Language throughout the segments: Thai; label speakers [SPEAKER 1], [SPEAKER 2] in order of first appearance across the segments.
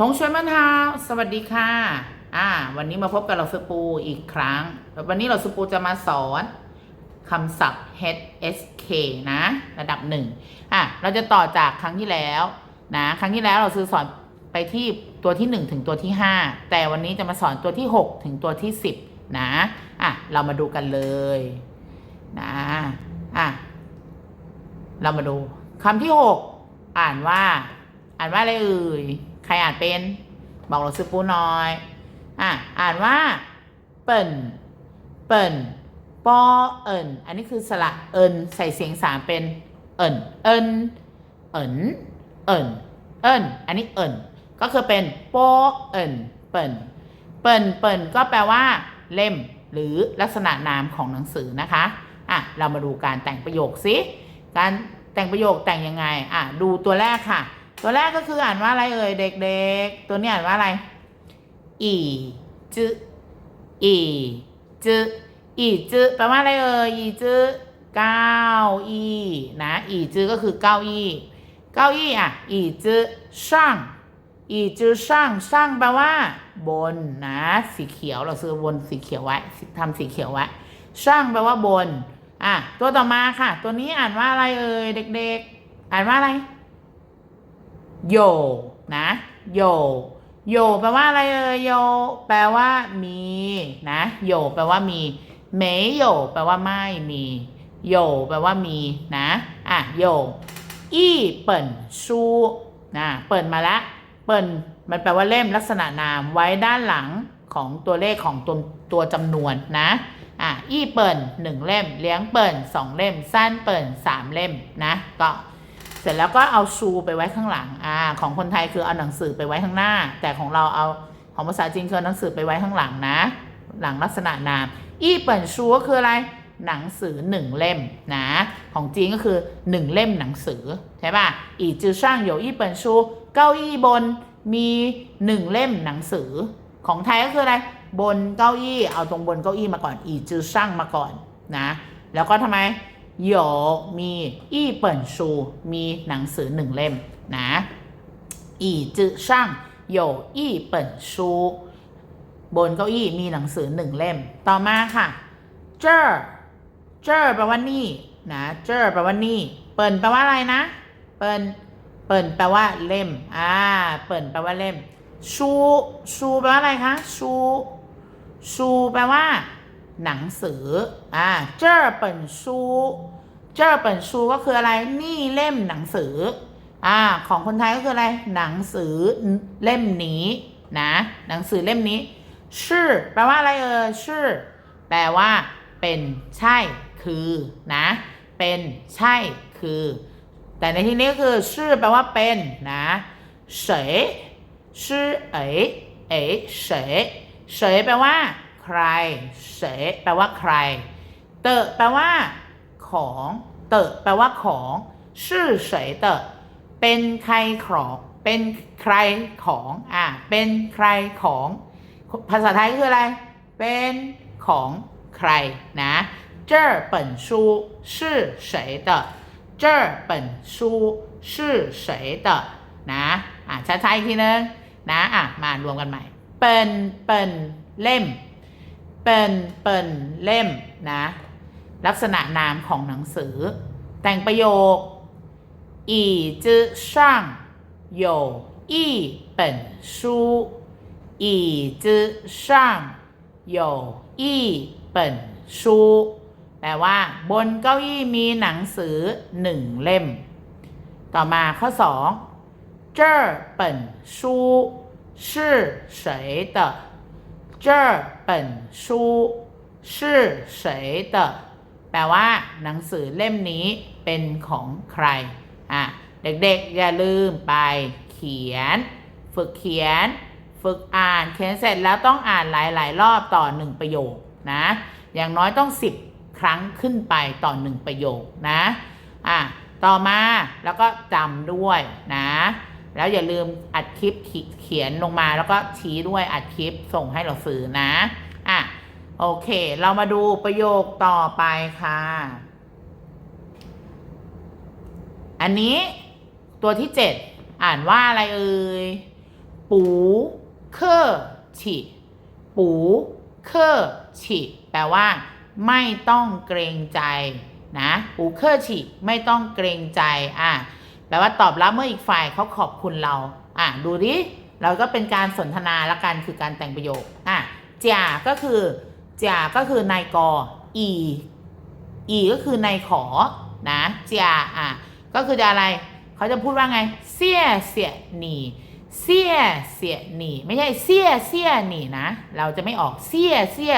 [SPEAKER 1] ทงชวนมันฮาสวัสดีค่ะ อ่า วันนี้มาพบกับเราสปูอีกครั้ง วันนี้เราสปูจะมาสอนคำศัพท์ HSK นะ ระดับหนึ่งอะ เราจะต่อจากครั้งที่แล้วนะ ครั้งที่แล้วเราซื้อสอนไปที่ตัวที่ 1 ถึงตัวที่ 5 แต่วันนี้จะมาสอนตัวที่ 6 ถึงตัวที่ 10 นะ อะ เรามาดูกันเลยนะ อะ เรามาดูคำที่ 6 อ่านว่า อ่านว่าอะไรเอ่ย ใครอ่านเป็น บอกเราซื้อปูน่อย อะ อ่านว่า เปิ่น เปิ่นปอเอิญอันนี้คือสระเอิญใส่เสียงสามเป็น เอิญเอิญเอิญเอิญเอิญอันนี้เอิญก็คือเป็นปอเอิญเปิ่น เปิ่นเปิ่นก็แปลว่า เล่ม หรือลักษณะนามของหนังสือนะคะ อะ เรามาดูการแต่งประโยคสิ การแต่งประโยคแต่งยังไง อะ ดูตัวแรกค่ะ ตัวแรกก็คืออ่านว่าอะไรเอ่ยเด็กๆ ตัวนี้อ่านว่าอะไร อีจือีจือีจืแปลว่าอะไรเอ่ยอีจืเก้าอี้นะอีจืก็คือเก้าอี้เก้าอี้อะอีจืช่างอีจืช่างช่างแปลว่า บนนะ สีเขียวเราซื้อบนสีเขียวไว้ทำสีเขียวไว้ช่างแปลว่าบนอะตัวต่อมาค่ะ ตัวนี้อ่านว่าอะไรเอ่ยเด็ก ๆ อ่านว่าอะไร โยนะโยโยแปลว่าอะไรเอ่ยโยแปลว่ามีนะโยแปลว่ามีเมโยแปลว่าไม่มีโยแปลว่ามีนะอะโยอี้เปิ่นชูนะเปิ่นมาละเปิ่นมันแปลว่าเล่มลักษณะนามไว้ด้านหลังของตัวเลขของตัวตัวจำนวนนะอะอี้เปิ่นหนึ่งเล่ม เลี้ยงเปิ่นสองเล่ม สั้นเปิ่นสามเล่มนะก็ สร็จแล้วก็เอาชูไปไว้ข้างหลังอ่าของคนไทยคือเอาหนังสือไปไว้ข้างหน้า แต่ของเราเอาของภาษาจีนคือหนังสือไปไว้ข้างหลังนะ หลังลักษณะนามอี้เปิ่นชูก็คืออะไรหนังสือหนึ่งเล่มนะ ของจีนก็คือหนึ่งเล่มหนังสือใช่ป่ะอีจือช่างอยู่อี้เปิ่นชูเก้าอี้บนมีหนึ่งเล่มหนังสือ ของไทยก็คืออะไร บนเก้าอี้เอาตรงบนเก้าอี้มาก่อน อีจือช่างมาก่อนนะ แล้วก็ทำไม โยมีอี้เปิ่นชูมีหนังสือหนึ่งเล่มนะอีจือช่างโยอี้เปิ่นชูบนเก้าอี้มีหนังสือหนึ่งเล่ม ต่อมาค่ะ เจอเจอแปลว่านี่นะเจอแปลว่านี่ เปิ่นแปลว่าอะไรนะ เปิ่นเปิ่นแปลว่าเล่ม อ่า เปิ่นแปลว่าเล่มซูซูแปลว่าอะไรคะซูซูแปลว่า หนังสืออ่าเจ้าเปิ่นชูเจ้าเปิ่นชูก็คืออะไรนี่เล่มหนังสืออ่าของคนไทยก็คืออะไรหนังสือเล่มนี้นะหนังสือเล่มนี้ ชื่อ แปลว่าอะไรเออชื่อ แปลว่า เป็นใช่คือนะ เป็นใช่คือ แต่ในที่นี้ก็คือ ชื่อแปลว่าเป็นนะเฉยชื่อเอ๋เอ๋เฉยเฉยแปลว่า ใครเฉยแปลว่าใคร เตอะแปลว่า ของ เตอะแปลว่าของชื่อเฉยเตอะเป็นใครของ เป็นใครของ อ่ะ เป็นใครของ ภาษาไทยก็คืออะไร เป็นของใคร นะ这本书是谁的这本书是谁的นะ อ่ะช้าๆอีกทีนึง นะ อ่ะ มารวมกันใหม่ เปิ่นเปิ่นเล่ม เปิ่นเปิ่นเล่ม นะ ลักษณะนามของหนังสือ แต่งประโยค椅子上有一本书椅子上有一本书แปลว่า บนเก้าอี้มีหนังสือหนึ่งเล่ม ต่อมาข้อสอง这本书是谁的 这本书是谁的แปลว่า หนังสือเล่มนี้เป็นของใคร อ่ะ เด็กๆ อย่าลืมไปเขียน ฝึกเขียน ฝึกอ่าน เขียนเสร็จแล้วต้องอ่านหลายๆ รอบต่อหนึ่งประโยคนะ อย่างน้อยต้อง 10 ครั้งขึ้นไปต่อหนึ่งประโยคนะ อ่ะ ต่อมาแล้วก็จำด้วยนะ แล้วอย่าลืมอัดคลิปเขียนลงมาแล้วก็ชี้ด้วยอัดคลิปส่งให้เราซื้อนะอะโอเค เรามาดูประโยคต่อไปค่ะ อันนี้ตัวที่7อ่านว่าอะไรเอ่ย ปูเคอฉีปูเคอฉีแปลว่า ไม่ต้องเกรงใจนะ ปูเคอฉีไม่ต้องเกรงใจอะ แปลว่าตอบรับเมื่ออีกฝ่ายเขาขอบคุณเรา อะดูดิ เราก็เป็นการสนทนาละกันคือการแต่งประโยค อะจ่าก็คือจ่าก็คือนายกออีอีก็คือนายขอ นะจ่าอะก็คือจะอะไร เขาจะพูดว่าไง เสียเสียหนีเสียเสียหนีไม่ใช่เสียเสียหนีนะ เราจะไม่ออกเสียเสีย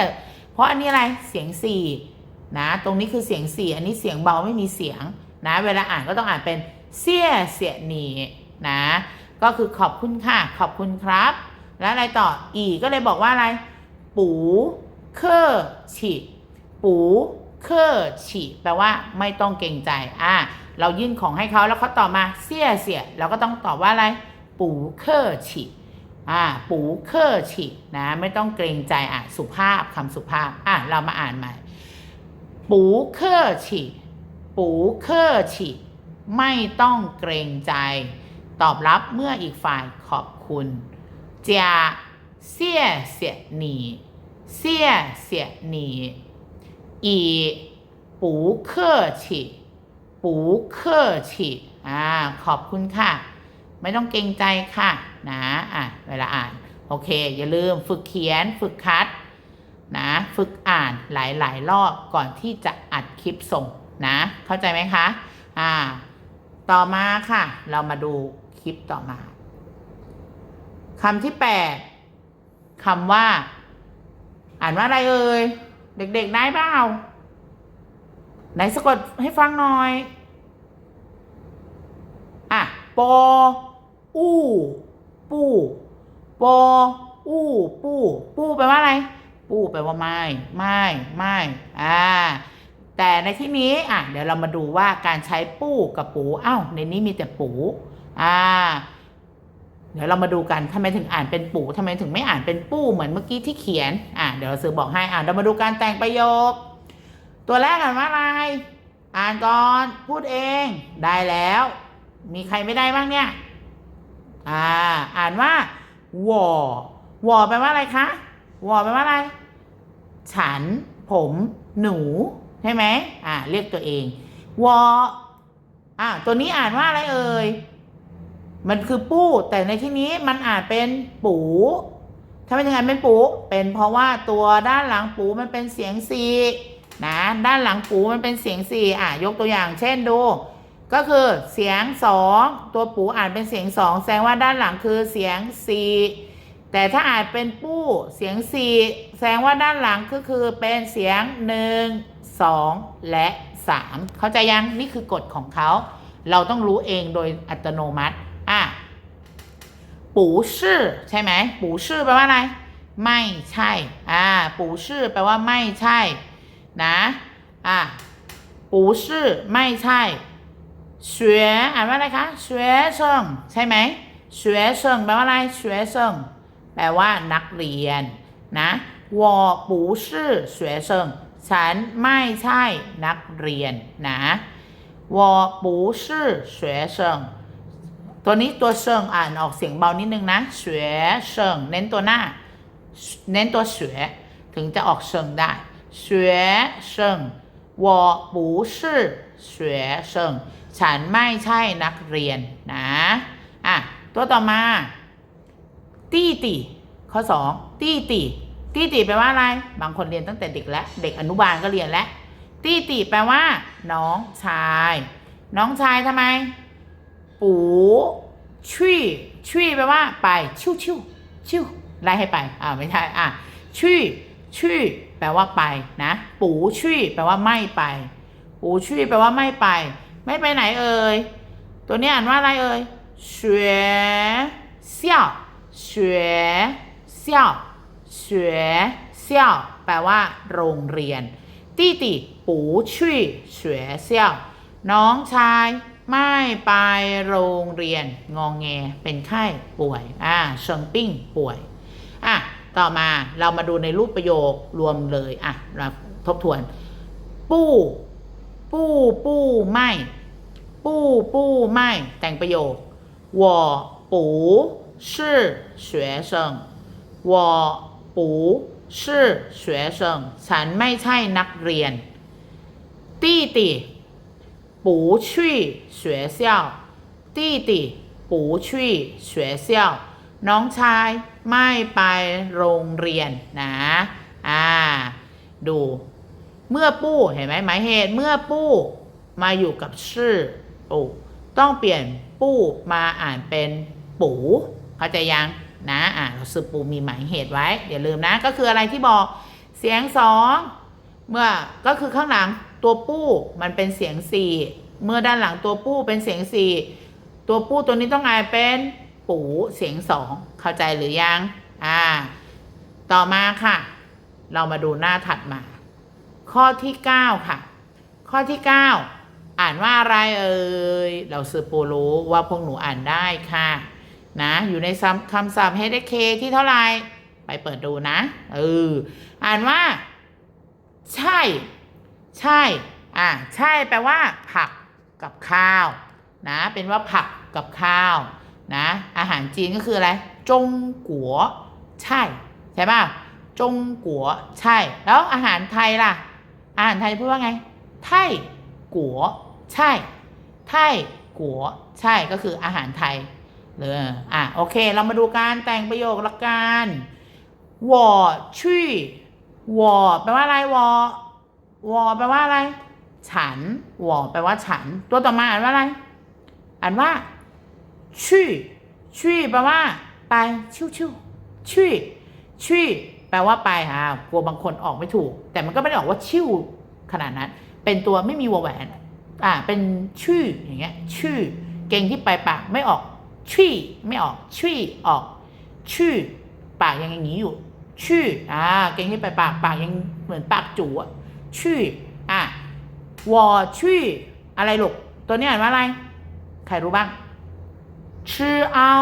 [SPEAKER 1] เพราะอันนี้อะไร เสียงสี่นะ ตรงนี้คือเสียงสี่อันนี้เสียงเบาไม่มีเสียงนะ เวลาอ่านก็ต้องอ่านเป็น เสียเสียหนีนะ ก็คือขอบคุณค่ะขอบคุณครับ แล้วอะไรต่ออีก็เลยบอกว่าอะไร ปูเคอฉีปูเคอฉีแปลว่าไม่ต้องเกรงใจอะเรายื่นของให้เขาแล้วเขาตอบมาเสียเสียเราก็ต้องตอบว่าอะไร ปูเคอฉีอ่าปูเคอฉีนะไม่ต้องเกรงใจอะสุภาพคำสุภาพอะเรามาอ่านใหม่ปูเคอฉีปูเคอฉี ไม่ต้องเกรงใจ ตอบรับเมื่ออีกฝ่ายขอบคุณจะเสียเสียหนีเสียเสียหนีอีปูเคอฉีปูเคอฉีอ่าขอบคุณค่ะ ไม่ต้องเกรงใจค่ะนะอะเวลาอ่าน โอเค อย่าลืมฝึกเขียนฝึกคัดนะฝึกอ่านหลายๆ รอบก่อนที่จะอัดคลิปส่งนะ เข้าใจไหมคะ อ่า ต่อมาค่ะ เรามาดูคลิปต่อมาคำที่แปดคำว่า อ่านว่าอะไรเอ่ย เด็กๆได้เปล่าไหนสะกดให้ฟังหน่อย อะปออู้ ปูปออู้ ปู ปู้แปลว่าอะไร ปู้แปลว่าไม่ไม่ไม่อ่า แต่ในที่นี้อะเดี๋ยวเรามาดูว่าการใช้ปูกับปูอ้าวในนี้มีแต่ปูอ่าเดี๋ยวเรามาดูกันทำไมถึงอ่านเป็นปูทำไมถึงไม่อ่านเป็นปูเหมือนเมื่อกี้ที่เขียนอะเดี๋ยวเราซื้อบอกให้อะเรามาดูการแต่งประโยค ตัวแรกอ่านว่าอะไร อ่านก่อนพูดเองได้แล้ว มีใครไม่ได้บ้างเนี่ยอ่าอ่านว่าวอวอแปลว่าอะไรคะวอแปลว่าอะไร ฉัน ผม หนู ใช่ไหมอ่าเรียกตัวเองวออ่าตัวนี้อ่านว่าอะไรเอ่ย มันคือปู้ แต่ในที่นี้มันอ่านเป็นปูถ้าไม่ถึงอ่านเป็นปูเป็นเพราะว่าตัวด้านหลังปูมันเป็นเสียงสีนะด้านหลังปูมันเป็นเสียงสีอะยกตัวอย่าง เช่นดู ก็คือเสียงสองตัวปูอ่านเป็นเสียงสองแสดงว่าด้านหลังคือเสียงสี่แต่ถ้าอ่านเป็นปู้เสียงสี่แสดงว่าด้านหลังก็คือเป็นเสียงหนึ่ง สองและสามเข้าใจยังนี่คือกฎของเขา เราต้องรู้เองโดยอัตโนมัติ อ่ะปูชื่อใช่ไหมปูชื่อแปลว่าอะไร ไม่ใช่ อ่า ปูชื่อแปลว่าไม่ใช่ นะ อ่ะปูชื่อไม่ใช่学อ่านว่าอะไรคะ学生ใช่ไหม学生แปลว่าอะไร学生แปลว่านักเรียน นะ我不是学生 ฉันไม่ใช่นักเรียน นะ我不是学生ตัวนี้ตัวเชิงอ่านออกเสียงเบานิดนึงนะ学生เน้นตัวหน้า เน้นตัวเฉวยถึงจะออกเชิงได้学生我不是学生ฉันไม่ใช่นักเรียนนะ อ่ะ ตัวต่อมา ตีตีข้อสองตีตี ตีตีแปลว่าอะไร บางคนเรียนตั้งแต่เด็กแล้ว เด็กอนุบาลก็เรียนแล้ว ตีตีแปลว่า น้องชาย น้องชายทำไม ปูชี่ชี่แปลว่า ไปชิวชิวชิวไล่ให้ไปอ่าไม่ใช่อะชี่ชี่แปลว่าไปนะ ปูชี่แปลว่าไม่ไป ปูชี่แปลว่าไม่ไป ไม่ไปไหนเอ่ย ตัวนี้อ่านว่าอะไรเอ่ย 学校学校学校แปลว่า โรงเรียน弟弟不去学校น้องชาย ไม่ไปโรงเรียน งองแง เป็นไข้ ป่วย อ่าเชิงปิ้ง ป่วย อ่ะ ต่อมาเรามาดูในรูปประโยครวมเลย อ่ะ เราทบทวน ปู้ ปู้ ปู้ ไม่ ปู้ ปู้ ไม่ แต่งประโยค我不 是学生我 ปูชื่อเ生ฉันไม่ใช่นักเรียน ตี้ตี้ปูชี่เฉวยเซี่ดี้ปู่เฉวยน้องชายไม่ไปโรงเรียนนะ อ่า ดู เมื่อปู้เห็นไหมหมายเหตุเมื่อปู้มาอยู่กับชื่อโอ้ต้องเปลี่ยนปู้มาอ่านเป็นปู่เข้าใจยัง นะอ่าเราสือปูมีหมายเหตุไว้อย่าลืมนะ ก็คืออะไรที่บอกเสียงสองเมื่อก็คือข้างหลังตัวปู้มันเป็นเสียงสี่เมื่อด้านหลังตัวปู้เป็นเสียงสี่ตัวปู้ตัวนี้ต้องอ่านเป็นปูเสียงสองเข้าใจหรือยังอ่าต่อมาค่ะ เรามาดูหน้าถัดมา ข้อที่9ค่ะ ข้อที่9อ่านว่าอะไรเอ่ยเราสืบปูรู้ว่าพวกหนูอ่านได้ค่ะ นะ อยู่ในคำศัพท์ HK ที่เท่าไหร่ไปเปิดดูนะเอออ่านว่า ใช่ ใช่ อะใช่แปลว่า ผักกับข้าว นะ เป็นว่าผักกับข้าว นะ อาหารจีนก็คืออะไร จงกัว ใช่ ใช่ป่ะจงกัว ใช่ แล้วอาหารไทยล่ะ อาหารไทยพูดว่าไง ไทยกัว ใช่ ไทยกัว ใช่ ก็คืออาหารไทย เลยอะโอเค เรามาดูการแต่งประโยคละกันวอชี่วอแปลว่าอะไรวอวอแปลว่าอะไร ฉันวอแปลว่าฉัน ตัวต่อมาอ่านว่าอะไร อ่านว่าชี่ชี่แปลว่า ไปชิวชิวชี่ชี่แปลว่าไปฮะกลัวบางคนออกไม่ถูก แต่มันก็ไม่ได้ออกว่าชิวขนาดนั้น เป็นตัวไม่มีวอแหวน อ่า เป็นชื่ออย่างเงี้ย ชื่อ เก่งที่ปลายปากไม่ออก ชี่ไม่ออกชี่ออกชื่อปากยังอย่างนี้อยู่ ชื่ออ่าเก่งที่ไปปากปากยังเหมือนปากจู่อะชื่ออ่าวอชื่ออะไรลูกตัวนี้อ่านว่าอะไร ใครรู้บ้างชื่อเอา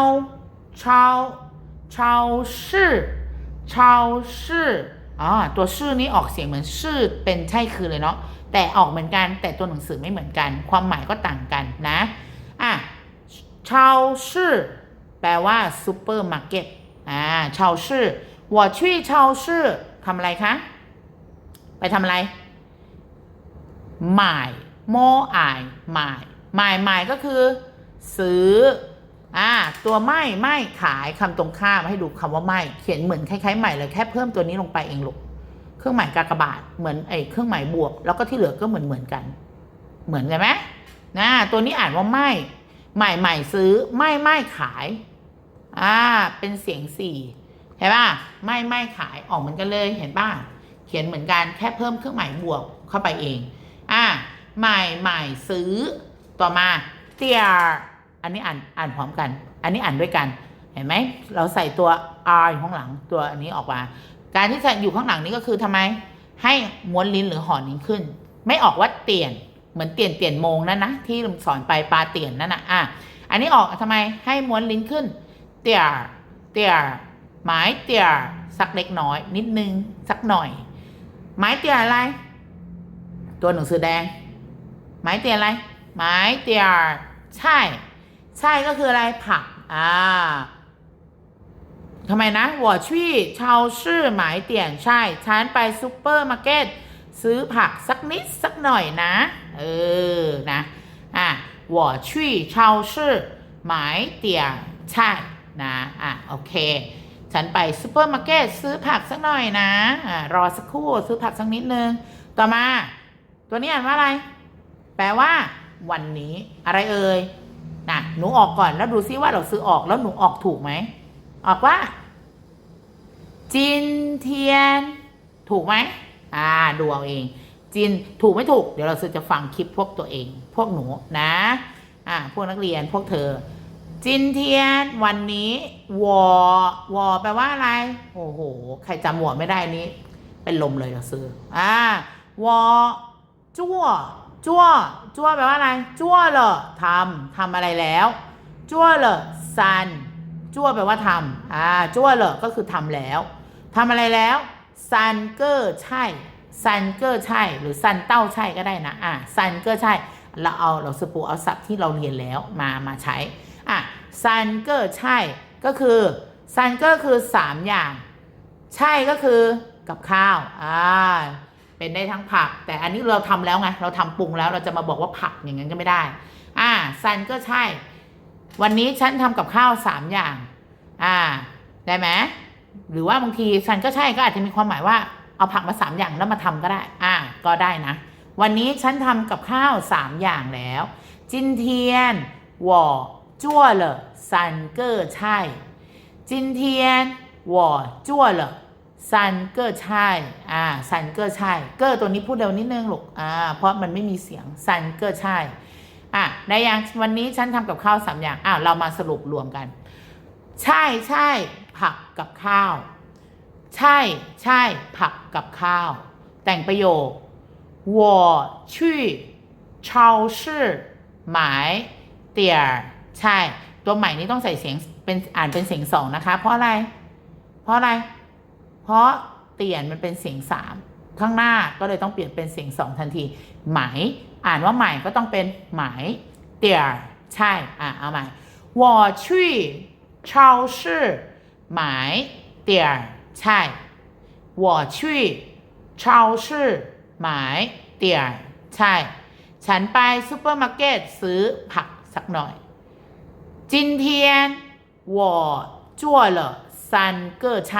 [SPEAKER 1] ชาวชาวชื่อชาวชื่ออ๋อตัวชื่อนี้ออกเสียงเหมือนชื่อเป็นใช่คือเลยเนาะแต่ออกเหมือนกันแต่ตัวหนังสือไม่เหมือนกัน ความหมายก็ต่างกันนะอะ 超市แปลว่าซูเปอร์มาร์เก็ต อ่า超市我去超市ทำอะไรคะ ไปทำอะไร หมายโมอายหมายหมายหมายก็คือ ซื้อ อ่า ตัวไม่ไม่ขายคำตรงข้ามให้ดูคำว่าไม่ เขียนเหมือนคล้ายๆใหม่เลยแค่เพิ่มตัวนี้ลงไปเองลูก เครื่องหมายกากบาท เหมือนไอ้เครื่องหมายบวก แล้วก็ที่เหลือก็เหมือนเหมือนกัน เหมือนกันไหมนะตัวนี้อ่านว่าไม่ ใหม่ใหม่ซื้อไม่ไม่ขายอ่าเป็นเสียงสี่เห็นป่ะไม่ไม่ขายออกเหมือนกันเลยเห็นป่ะเขียนเหมือนกันแค่เพิ่มเครื่องหมายบวกเข้าไปเองอ่าใหม่ใหม่ซื้อต่อมาเตียอันนี้อ่านอ่านพร้อมกัน อันนี้อ่านด้วยกันเห็นไหมเราใส่ตัว R อยู่ข้างหลังตัวอันนี้ออกมา การที่ใส่อยู่ข้างหลังนี้ก็คือทำไม ให้ม้วนลิ้นหรือห่อนิ้วขึ้น ไม่ออกว่าเตียน เหมือนเตี่ยนเตี่ยนมงนั่นนะที่สอนไปปลาเตี่ยนนั่นนะอะอันนี้ออกทำไมให้ม้วนลิ้นขึ้น เตี่ยเตี่ยหมายเตี่ยสักเล็กน้อย นิดนึงสักหน่อย หมายเตี่ยอะไร ตัวหนังสือแดง หมายเตี่ยอะไร หมายเตี่ยใช่ ใช่ก็คืออะไรผักอ่าทำไมนะ我去超市买点菜ฉันไปซูเปอร์มาร์เก็ต ซื้อผักสักนิดสักหน่อยนะ เออ นะ อ่ะ我去超市买点ใช่ นะ อ่ะ โอเค ฉันไปซูเปอร์มาร์เก็ตซื้อผักสักหน่อยนะ อ่ารอสักครู่ซื้อผักสักนิดนึง ต่อมา ตัวนี้อ่านว่าอะไร แปลว่า วันนี้ อะไรเอ่ยนะหนูออกก่อนแล้วดูซิว่าเราซื้อออกแล้วหนูออกถูกไหม ออกว่า จินเทียน ถูกไหม อ่าดูเอาเอง จินถูกไม่ถูก เดี๋ยวเราจะฟังคลิปพวกตัวเอง พวกหนูนะอ่าพวกนักเรียนพวกเธอ จินเทียนวันนี้วอวอแปลว่าอะไร โอ้โห ใครจำวอไม่ได้นี้ เป็นลมเลยเราซื้ออ่าวอจั่วจั่วจั่วแปลว่าอะไรจั่วเหรอทำทำอะไรแล้วจั่วเหรอซันจั่วแปลว่าทำอ่าจั่วเหรอก็คือทำแล้วทำอะไรแล้ว ซันเกอร์ใช่ซันเกอร์ใช่หรือซันเต้าใช่ก็ได้นะอ่าซันเกอร์ใช่เราเอาเราสปูเอาศัพท์ที่เราเรียนแล้วมามาใช้อะซันเกอร์ใช่ก็คือซันเก็คือสามอย่าง ใช่ก็คือกับข้าวอ่าเป็นได้ทั้งผัก แต่อันนี้เราทำแล้วไงเราทำปรุงแล้วเราจะมาบอกว่าผักอย่างนั้นก็ไม่ได้อ่าซันก็ใช่ วันนี้ฉันทำกับข้าวสามอย่าง อ่า ได้ไหม หรือว่าบางทีฉันก็ใช่ก็อาจจะมีความหมายว่าเอาผักมาสามอย่างแล้วมาทำก็ได้ อ่า ก็ได้นะ วันนี้ฉันทำกับข้าวสามอย่างแล้ว จินเทียนวอจั่วเหลซันเกอร์ใช่จินเทียนวอจั่วเหลซันเกอร์ใช่อ่าซันเกอร์ใช่เกอร์ตัวนี้พูดเร็วนิดนึงลูกอ่าเพราะมันไม่มีเสียงซันเกอร์ใช่อะในอย่างวันนี้ฉันทำกับข้าวสามอย่างอ้าวเรามาสรุปรวมกัน ใช่ใช่ ผักกับข้าว ใช่ใช่ผักกับข้าว แต่งประโยค我去超市买点儿ใช่ ตัวใหม่นี้ต้องใส่เสียงเป็นอ่านเป็นเสียงสองนะคะ เพราะอะไร เพราะอะไร เพราะเตียนมันเป็นเสียงสามข้างหน้าก็เลยต้องเปลี่ยนเป็นเสียงสองทันที ไหม อ่านว่าใหม่ก็ต้องเป็นไหมเตียร์ใช่ อ่ะเอาใหม่我去超市 买点儿菜我去超市买点儿菜ฉันไปซูเปอร์มาร์เก็ตซื้อผักสักหน่อย今天我做了三个菜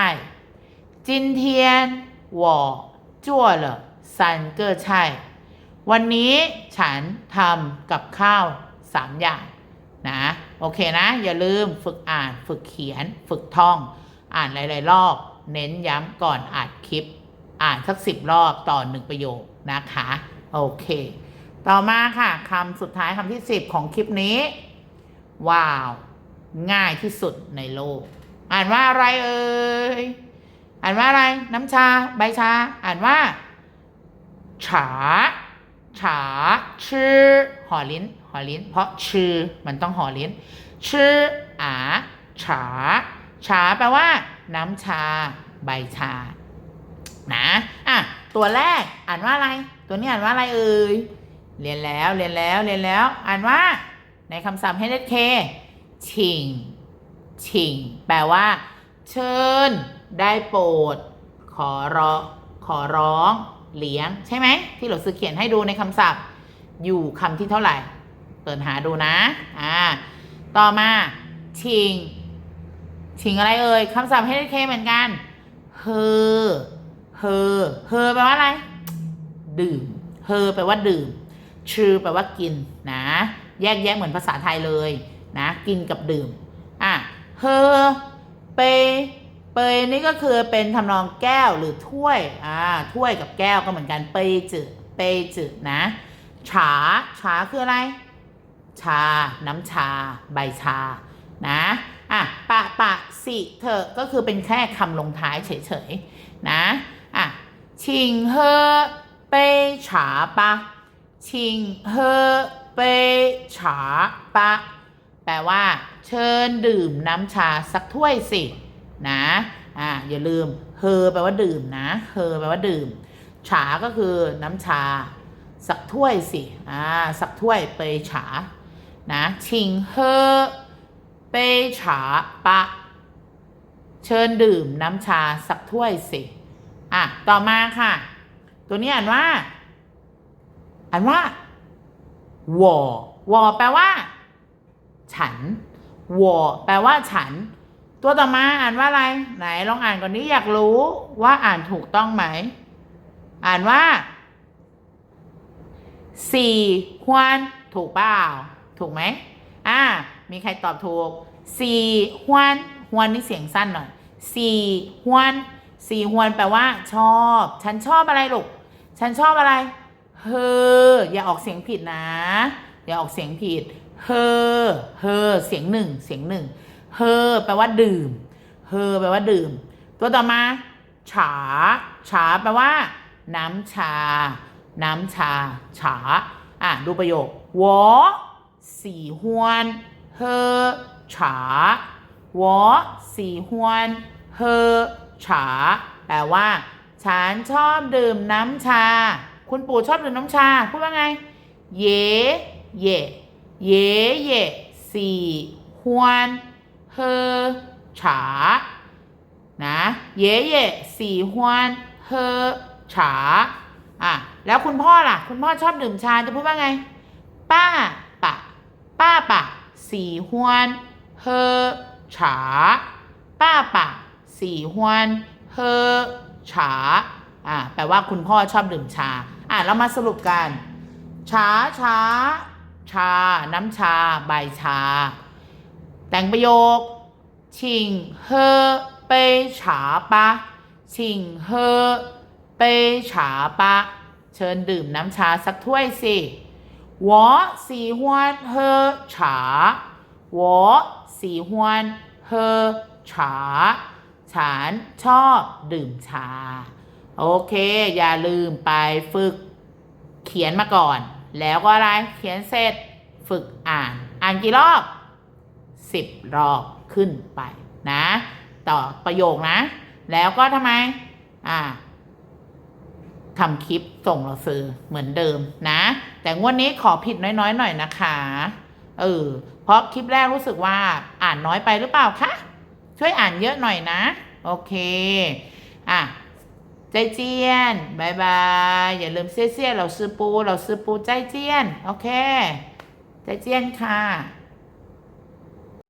[SPEAKER 1] 今天我做了三个菜วันนี้ฉันทำกับข้าวสามอย่างนะ โอเคนะ อย่าลืมฝึกอ่าน ฝึกเขียน ฝึกท่อง อ่านหลาย ๆ รอบ เน้นย้ำก่อนอัดคลิป อ่านสักสิบรอบต่อหนึ่งประโยคนะคะ โอเค ต่อมาค่ะคำสุดท้ายคำที่สิบของคลิปนี้ ว้าว ง่ายที่สุดในโลก อ่านว่าอะไรเอ่ย อ่านว่าอะไร น้ำชา ใบชา อ่านว่าฉาฉาชื่อหอลิ้น อลิ้น เพราะชื่อมันต้องหอลิ้น ชื่ออาฉา ฉาแปลว่า น้ำชา ใบชา นะอะตัวแรกอ่านว่าอะไร ตัวนี้อ่านว่าอะไรเอ่ยเรียนแล้วเรียนแล้วเรียนแล้ว อ่านว่า ในคำศัพท์ HK ชิงชิงแปลว่า เชิญ ได้โปรด ขอร้องขอร้อง เลี้ยง ใช่ไหม ที่เราซื้อเขียนให้ดูในคำศัพท์ อยู่คำที่เท่าไหร่ เปิดหาดูนะ อ่า ต่อมาชิง ชิงอะไรเอ่ยคำศัพท์ HK เหมือนกันเฮอเฮอเฮอแปลว่าอะไร ดื่มเฮอแปลว่าดื่มชื่อแปลว่ากินนะ แยกแยะเหมือนภาษาไทยเลยนะ กินกับดื่ม อะเฮอเปเปยนี่ก็คือเป็นทำนองแก้วหรือถ้วย อ่า ถ้วยกับแก้วก็เหมือนกัน เปยจืดเปยจืดนะ ฉา ฉาคืออะไร ชา น้ำชา ใบชา นะอะปะปะสิเถอะก็คือเป็นแค่คำลงท้ายเฉยๆ นะอะชิงเฮอเปยฉาปะชิงเฮอเปยฉาปะแปลว่า เชิญดื่มน้ำชาสักถ้วยสิ นะอ่าอย่าลืมเฮอแปลว่าดื่มนะเฮอแปลว่าดื่ม ฉาก็คือน้ำชา สักถ้วยสิอ่าสักถ้วยเปยฉา นะชิงเฮอเปยฉาปะ เชิญดื่มน้ำชาสักถ้วยสิอะต่อมาค่ะ ตัวนี้อ่านว่า อ่านว่าวอวอแปลว่า ฉันวอแปลว่าฉัน ตัวต่อมาอ่านว่าอะไร ไหนลองอ่านก่อนนี้อยากรู้ว่าอ่านถูกต้องไหม อ่านว่าสี่ฮวนถูกเปล่า ถูกไหมอ่า มีใครตอบถูกสี่ฮวนฮวนนี่เสียงสั้นหน่อยสี่ฮวนสี่ฮวนแปลว่า ชอบ ฉันชอบอะไรลูก ฉันชอบอะไร เฮอ อย่าออกเสียงผิดนะ อย่าออกเสียงผิด เฮอ เฮอ เสียงหนึ่ง เสียงหนึ่ง เฮอ แปลว่าดื่ม เฮอ แปลว่าดื่ม ตัวต่อมา ฉา ฉา แปลว่า น้ำชา น้ำชา ฉา อะ ดูประโยค สีฮวนเฮอฉาวอสีฮวนเฮอฉาแปลว่า ฉันชอบดื่มน้ำชา คุณปู่ชอบดื่มน้ำชา พูดว่าไง เย่เย่เย่เย่สีฮวนเฮอฉานะเย่เย่สีฮวนเฮอฉาอะแล้วคุณพ่อล่ะ คุณพ่อชอบดื่มชาจะพูดว่าไง ป้า ปะป้าปะสีฮวนเฮอฉาป้าปะสีฮวนเฮอฉาอะแปลว่าคุณพ่อชอบดื่มชา อะเรามาสรุปกัน ชาชา ชา น้ำชา ใบชา แต่งประโยค ชิงเฮเปฉาปะชิงเฮเปฉาปะ เชิญดื่มน้ำชาสักถ้วยสิ 我喜欢喝茶我喜欢喝茶ฉันชอบดื่มชา โอเค อย่าลืมไปฝึก เขียนมาก่อน แล้วก็อะไร เขียนเสร็จ ฝึกอ่าน อ่านกี่รอบ สิบรอบขึ้นไปนะ ต่อประโยคนะ แล้วก็ทำไม อ่า ทำคลิปส่งเราซื้อเหมือนเดิมนะ แต่งวดนี้ขอผิดน้อยๆหน่อยนะคะเออเพราะคลิปแรกรู้สึกว่าอ่านน้อยไปหรือเปล่าคะช่วยอ่านเยอะหน่อยนะ โอเค อะใจเจียนบายบายอย่าลืมเซี่ยเซี่ยเราซื้อปู เราซื้อปูใจเจียน โอเค ใจเจียนค่ะ